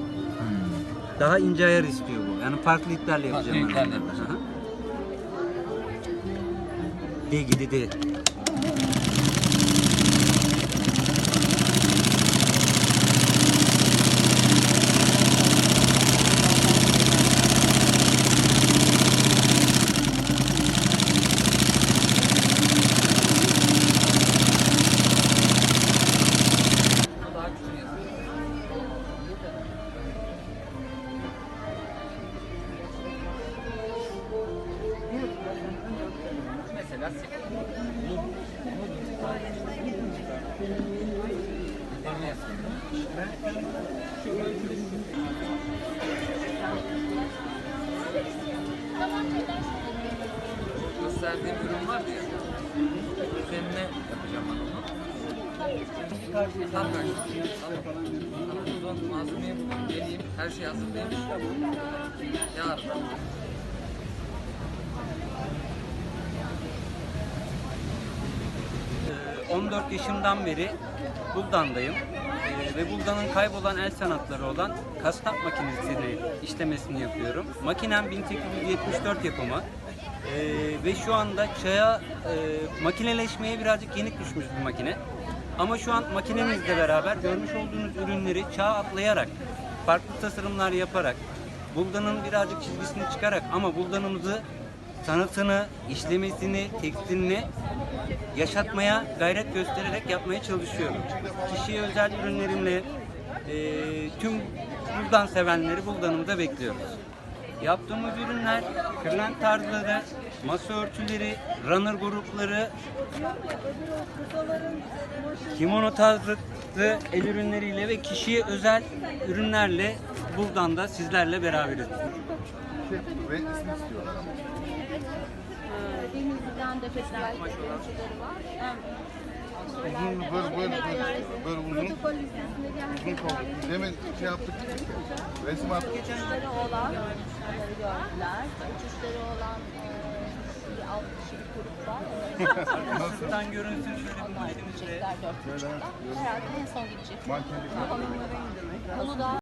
Hmm. Daha ince ayar istiyor bu. Yani farklı iplerle yapacağım. Farklı iplerle yapacağım. Değil gidi değil. Mesela gösterdiğim ürün var ya üzerine yapacağım ben onu. Tam. Buradan malzemeyi bugün geleyim. Her şey hazırlayayım. Yarın. 14 yaşımdan beri Buldan'dayım. Ee, ve Buldan'ın kaybolan el sanatları olan kasnap makinesini işlemesini yapıyorum. Makinem 1874 yapımı. Ee, ve şu anda çaya e, makineleşmeye birazcık yenik düşmüş bir makine. Ama şu an makinemizle beraber görmüş olduğunuz ürünleri çağa atlayarak, farklı tasarımlar yaparak, Buldan'ın birazcık çizgisini çıkarak ama Buldan'ımızı sanatını, işlemesini, tekstilini yaşatmaya gayret göstererek yapmaya çalışıyorum. Kişiye özel ürünlerimle e, tüm Buldan sevenleri Buldan'ımıza bekliyoruz. Yaptığımız ürünler kırlent tarzları, masa örtüleri, runner grupları, kimono tarzı el ürünleriyle ve kişiye özel ürünlerle buradan da sizlerle beraberiz. Ve ismi istiyorlar. Denizli'den de festival katılımcıları var. Uzun böyle böyle böyle, böyle uzun uzun kol. Demin şey yaptık. Resim attık. uçuşları olan onları gördüler. Uçuşları olan eee, bir alt kişilik grup var. Onların Sırttan görünsün şöyle bir buçukta. Herhalde en son gidecek. Mankenlik. Uludağ